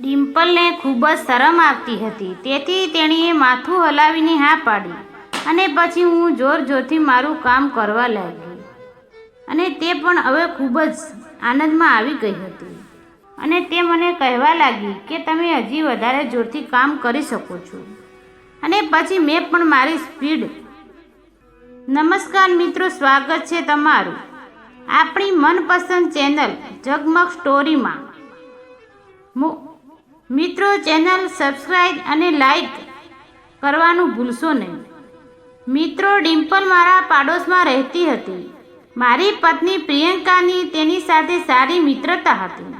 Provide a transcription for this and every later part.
ડિમ્પલને ખૂબ જ શરમ આવતી હતી. તેથી તેણીએ માથું હલાવીને હા પાડી અને પછી હું જોર જોરથી મારું કામ કરવા લાગી. અને તે પણ હવે ખૂબ જ આનંદમાં આવી ગઈ હતી. અને તે મને કહેવા લાગી કે તમે હજી વધારે જોરથી કામ કરી શકો છો. અને પછી મેં પણ મારી સ્પીડ નમસ્કાર મિત્રો, સ્વાગત છે તમારું. આપણી મનપસંદ ચેનલ જગમગ સ્ટોરીમાં મિત્રો, ચેનલ સબસ્ક્રાઈબ અને લાઈક કરવાનું ભૂલશો નહીં. મિત્રો, ડિમ્પલ મારા પાડોશમાં રહેતી હતી. મારી પત્ની પ્રિયંકાની તેની સાથે સારી મિત્રતા હતી.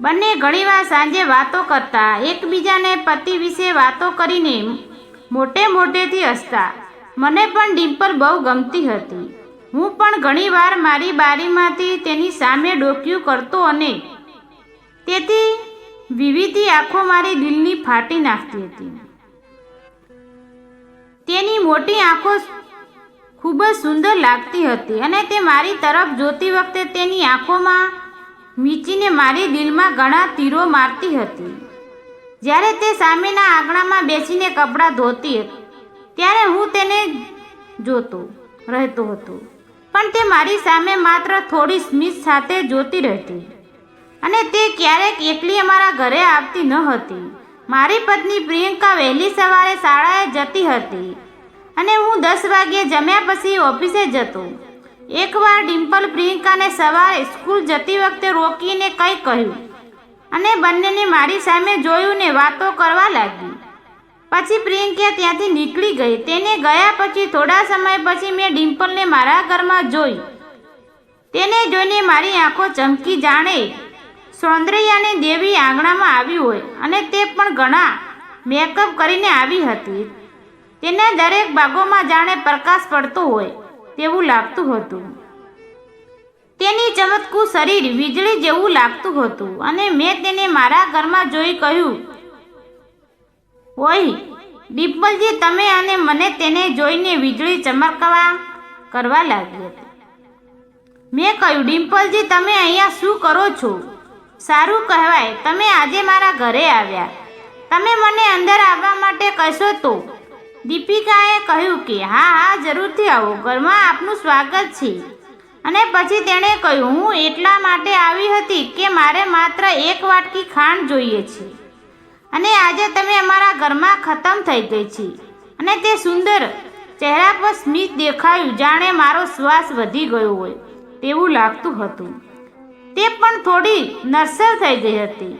બંને ઘણીવાર સાંજે વાતો કરતા, એકબીજાને પતિ વિશે વાતો કરીને મોટે મોટેથી હસતા. મને પણ ડિમ્પલ બહુ ગમતી હતી. હું પણ ઘણીવાર મારી બારીમાંથી તેની સામે ડોક્યું કરતો અને તેથી વિવિધી આંખો મારી દિલની ફાટી નાખતી હતી. તેની મોટી આંખો ખૂબ જ સુંદર લાગતી હતી અને તે મારી તરફ જોતી વખતે તેની આંખોમાં મીચીને મારી દિલમાં ઘણા તીરો મારતી હતી. જ્યારે તે સામેના આંગણામાં બેસીને કપડાં ધોતી ત્યારે હું તેને જોતો રહેતો હતો. પણ તે મારી સામે માત્ર થોડી સ્મિત સાથે જોતી રહેતી. અને તે ક્યારેક એકલી અમારા ઘરે આવતી ન હતી. મારી પત્ની પ્રિયંકા વહેલી સવારે શાળાએ જતી હતી અને હું દસ વાગ્યે જમ્યા પછી ઓફિસે જતો. એકવાર ડિમ્પલ પ્રિયંકાને સવારે સ્કૂલ જતી વખતે રોકીને કંઈ કહ્યું અને બંનેને મારી સામે જોયું ને વાતો કરવા લાગી. પછી પ્રિયંકા ત્યાંથી નીકળી ગઈ. તેને ગયા પછી થોડા સમય પછી મેં ડિમ્પલને મારા ઘરમાં જોઈ. તેને જોઈને મારી આંખો ચમકી જાણે સૌંદર્યાની દેવી આંગણામાં આવી હોય અને તે પણ ઘણા મેકઅપ કરીને આવી હતી. તેના દરેક ભાગોમાં જાણે પ્રકાશ પડતો હોય તેવું લાગતું હતું. તેની ચમકતું શરીર વીજળી જેવું લાગતું હતું અને મેં તેને મારા ઘરમાં જોઈ કહ્યું, ઓય ડિમ્પલજી તમે અને મને તેને જોઈને વીજળી ચમકવા કરવા લાગી હતી. મેં કહ્યું ડિમ્પલજી તમે અહીંયા શું કરો છો? સારું કહેવાય. તમે આજે મારા ઘરે આવ્યા. તમે મને અંદર આવવા માટે કહેશો તો? દીપિકાએ કહ્યું કે, હા હા, જરૂરથી આવો. ઘરમાં આપનું સ્વાગત છે. અને પછી તેણે કહ્યું, હું એટલા માટે આવી હતી કે મારે માત્ર એક વાટકી ખાંડ જોઈએ છે. અને આજે તમે અમારા ઘરમાં ખતમ થઈ ગઈ છે. અને તે સુંદર ચહેરા પર સ્મિત દેખાયું. જાણે મારો શ્વાસ વધી ગયો હોય તેવું લાગતું હતું. તે પણ થોડી નર્સર થઈ ગઈ હતી.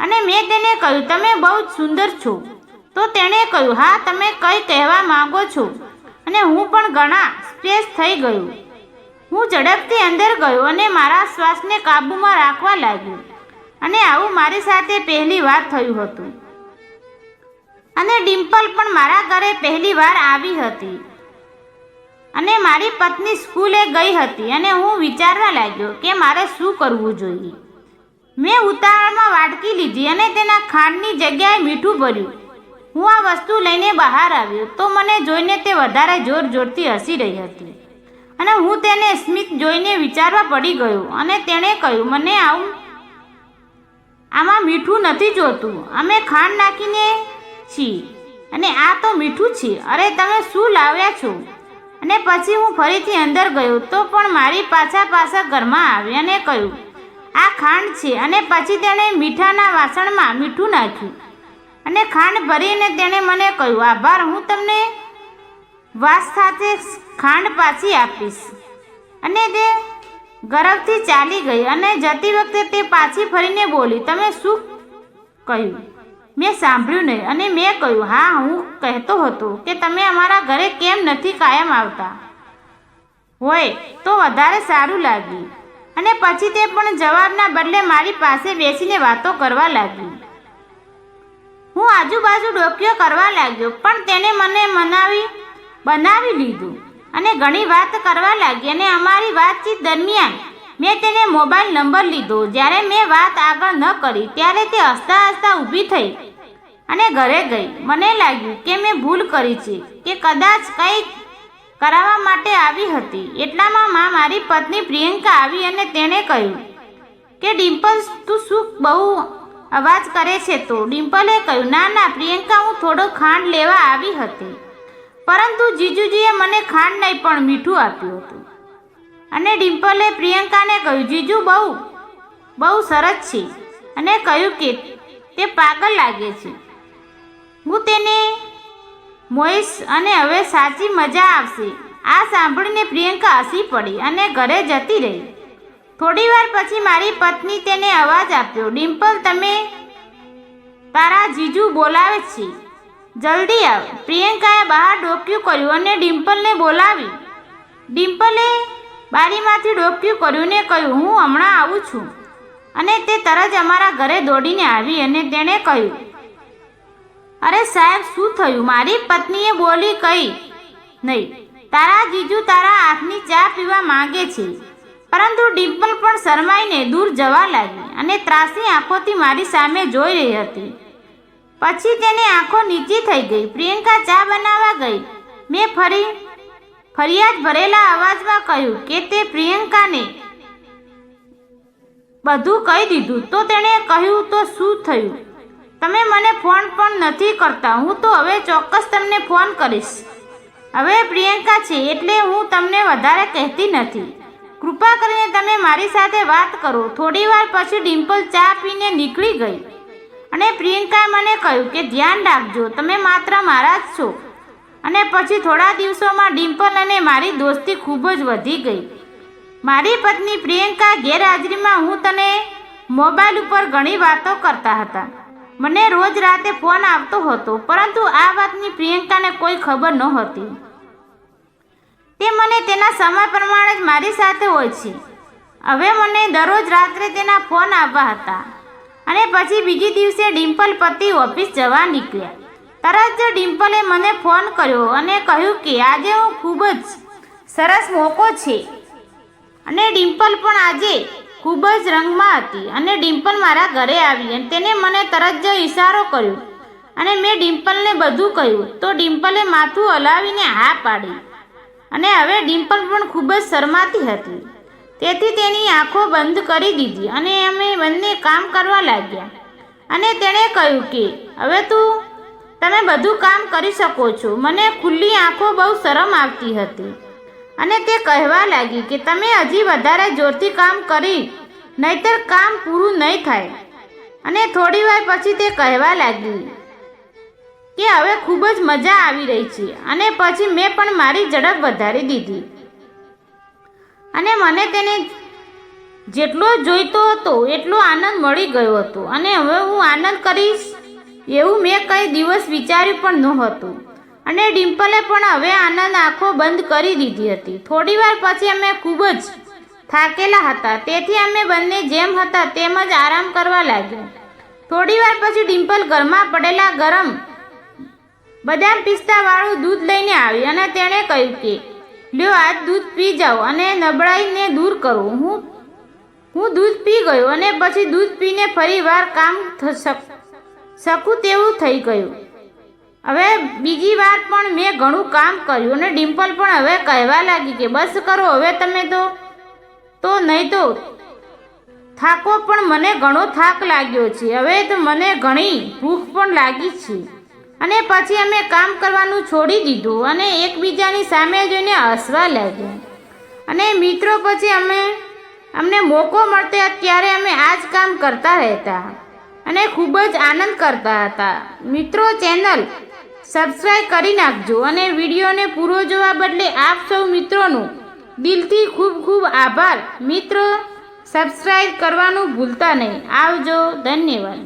અને મેં તેને કહ્યું, તમે બહુ જ સુંદર છો. તો તેણે કહ્યું, હા, તમે કંઈ કહેવા માંગો છો? અને હું પણ ઘણા સ્ટ્રેસ થઈ ગયું. હું ઝડપથી અંદર ગયો અને મારા શ્વાસને કાબૂમાં રાખવા લાગ્યો. અને આવું મારી સાથે પહેલી વાર થયું હતું. અને ડિમ્પલ પણ મારા ઘરે પહેલી વાર આવી હતી. અને મારી પત્ની સ્કૂલે ગઈ હતી અને હું વિચારવા લાગ્યો કે મારે શું કરવું જોઈએ. મેં ઉતાવળમાં વાટકી લીધી અને તેના ખાંડની જગ્યાએ મીઠું ભર્યું. હું આ વસ્તુ લઈને બહાર આવ્યો તો મને જોઈને તે વધારે જોર જોરથી હસી રહી હતી. અને હું તેને સ્મિત જોઈને વિચારવા પડી ગયો અને તેણે કહ્યું, મને આવું, આમાં મીઠું નથી જોતું. અમે ખાંડ નાખીને છીએ અને આ તો મીઠું છે. અરે, તમે શું લાવ્યા છો? અને પછી હું ફરીથી અંદર ગયો તો પણ મારી પાછા પાછા ઘરમાં આવી અને કહ્યું, આ ખાંડ છે. અને પછી તેણે મીઠાના વાસણમાં મીઠું નાખ્યું. અને ખાંડ ભરીને તેણે મને કહ્યું, આભાર, હું તમને વાસ સાથે ખાંડ પાછી આપીશ. અને તે ગરવથી ચાલી ગઈ અને જતી વખતે તે પાછી ફરીને બોલી, તમે શું કહ્યું? મેં સાંભળ્યું નહીં અને મેં કહ્યું, હા, હું કહેતો હતો કે તમે અમારા ઘરે કેમ નથી કાયમ આવતા? હોય, તો વધારે સારું લાગ્યું. અને પછી તે પણ જવાબના બદલે મારી પાસે બેસીને વાતો કરવા લાગી. હું આજુબાજુ ડોક્યો કરવા લાગ્યો, પણ તેને મને મનાવી, બનાવી લીધું અને ઘણી વાત કરવા લાગી અને અમારી વાતચીત દરમિયાન મેં તેને મોબાઈલ નંબર લીધો. જ્યારે મેં વાત આગળ ન કરી, ત્યારે તે હસતા હસતા ઊભી થઈ અને ઘરે ગઈ. મને લાગ્યું કે મેં ભૂલ કરી છે, કે કદાચ કંઈક કરાવવા માટે આવી હતી. એટલામાં માં મારી પત્ની પ્રિયંકા આવી અને તેણે કહ્યું કે ડિમ્પલ્સ તું શું બહુ અવાજ કરે છે તો? ડિમ્પલે કહ્યું, ના ના, પ્રિયંકા, હું થોડો ખાંડ લેવા આવી હતી. પરંતુ જીજુજીએ મને ખાંડ નહીં પણ મીઠું આપ્યું હતું. અને ડિમ્પલે પ્રિયંકાને કહ્યું, જીજુ, બહુ બહુ સરસ છે. અને કહ્યું કે, તે પાગલ લાગે છે. હું તેને મોઈશ અને હવે સાચી મજા આવશે. આ સાંભળીને પ્રિયંકા હસી પડી અને ઘરે જતી રહી. થોડી વાર પછી મારી પત્ની તેને અવાજ આપ્યો, ડિમ્પલ, તમે તારા જીજુ બોલાવે છે. જલ્દી આવ. પ્રિયંકાએ બહાર ડોક્યું કર્યું અને ડિમ્પલને બોલાવી. ડિમ્પલે બારીમાંથી ડોક્યું કર્યું ને કહ્યું, હું હમણાં આવું છું. અને તે તરત અમારા ઘરે દોડીને આવી અને તેણે કહ્યું અરે સાહેબ, શું થયું? મારી પત્નીએ બોલી કઈ નહીં. તારા જીજુ તારા હાથની ચા પીવા માંગે છે. પરંતુ ડિમ્પલ પણ શરમાઈને દૂર જવા લાગી અને ત્રાસી આંખોથી મારી સામે જોઈ રહી હતી. પછી તેને આંખો નીચી થઈ ગઈ. પ્રિયંકા ચા બનાવવા ગઈ. મેં ફરી ફરિયાદ ભરેલા અવાજમાં કહ્યું કે તે પ્રિયંકાને બધું કહી દીધું. તો તેણે કહ્યું, તો શું થયું? તમે મને ફોન પણ નથી કરતા. હું તો હવે ચોક્કસ તમને ફોન કરીશ. હવે પ્રિયંકા છે, એટલે હું તમને વધારે કહેતી નથી. કૃપા કરીને તમે મારી સાથે વાત કરો. થોડી વાર પછી ડિમ્પલ ચા પીને નીકળી ગઈ. અને પ્રિયંકાએ મને કહ્યું કે ધ્યાન રાખજો, તમે માત્ર મારા જ છો. અને પછી થોડા દિવસોમાં ડિમ્પલ અને મારી દોસ્તી ખૂબ જ વધી ગઈ. મારી પત્ની પ્રિયંકા ગેરહાજરીમાં હું તને મોબાઈલ ઉપર ઘણી વાતો કરતા હતા. મને રોજ રાતે ફોન આવતો હતો, પરંતુ આ વાતની પ્રિયંકાને કોઈ ખબર નહોતી. તે મને તેના સમય પ્રમાણે જ મારી સાથે હોય છે. હવે મને દરરોજ રાત્રે તેના ફોન આવવા હતા અને પછી બીજી દિવસે ડિમ્પલ પતિ ઓફિસ જવા નીકળ્યા. તરત જ ડિમ્પલે મને ફોન કર્યો અને કહ્યું કે આજે હું ખૂબ જ સરસ મોકો છે. અને ડિમ્પલ પણ આજે ખૂબ જ રંગમાં હતી અને ડિમ્પલ મારા ઘરે આવી અને તેને મને તરત જ ઇશારો કર્યો. અને મેં ડિમ્પલને બધું કહ્યું. તો ડિમ્પલે માથું હલાવીને હા પાડી. અને હવે ડિમ્પલ પણ ખૂબ જ શરમાતી હતી. તેથી તેની આંખો બંધ કરી દીધી અને અમે બંને કામ કરવા લાગ્યા. અને તેણે કહ્યું કે, હવે તું, તમે બધું કામ કરી શકો છો. મને ખુલ્લી આંખો બહુ શરમ આવતી હતી. અને તે કહેવા લાગી કે તમે હજી વધારે જોરથી કામ કરી, નહીતર કામ પૂરું નહીં થાય. અને થોડી વાર પછી તે કહેવા લાગી કે હવે ખૂબ જ મજા આવી રહી છે અને પછી મેં પણ મારી ઝડપ વધારી દીધી. અને મને તેને જેટલો જોઈતો હતો એટલો આનંદ મળી ગયો હતો. અને હવે હું આનંદ કરીશ એવું મેં કંઈ દિવસ વિચાર્યું પણ નહોતું. અને ડિમ્પલે પણ હવે આનંદ આંખો બંધ કરી દીધી હતી. થોડી વાર પછી અમે ખૂબ જ થાકેલા હતા. તેથી અમે બંને જેમ હતા તેમ જ આરામ કરવા લાગ્યા. થોડી વાર પછી ડિમ્પલ ઘરમાં પડેલા ગરમ બદામ પિસ્તાવાળું દૂધ લઈને આવી અને તેણે કહ્યું કે, લ્યો, આજ દૂધ પી જાઓ અને નબળાઈને દૂર કરો. હું હું દૂધ પી ગયો અને પછી દૂધ પીને ફરી વાર કામ શકું તેવું થઈ ગયું. હવે બીજી વાર પણ મેં ઘણું કામ કર્યું અને ડિમ્પલ પણ હવે કહેવા લાગી કે બસ કરો, હવે તમે તો તો નહીં તો થાકો પણ મને ઘણો થાક લાગ્યો છે. હવે તો મને ઘણી ભૂખ પણ લાગી છે. અને પછી અમે કામ કરવાનું છોડી દીધું અને એકબીજાની સામે જોઈને હસવા લાગ્યા. અને મિત્રો પછી અમે, અમને મોકો મળતો ત્યારે અમે આ જ કામ કરતા રહેતા અને ખૂબ જ આનંદ કરતા હતા. મિત્રો ચેનલ સબસ્ક્રાઈબ કરી નાખજો અને વિડીયોને પૂરો જોવા બદલે આપ સૌ મિત્રોનું દિલથી ખૂબ ખૂબ આભાર. મિત્રો સબસ્ક્રાઈબ કરવાનું ભૂલતા નહીં. આવજો. ધન્યવાદ.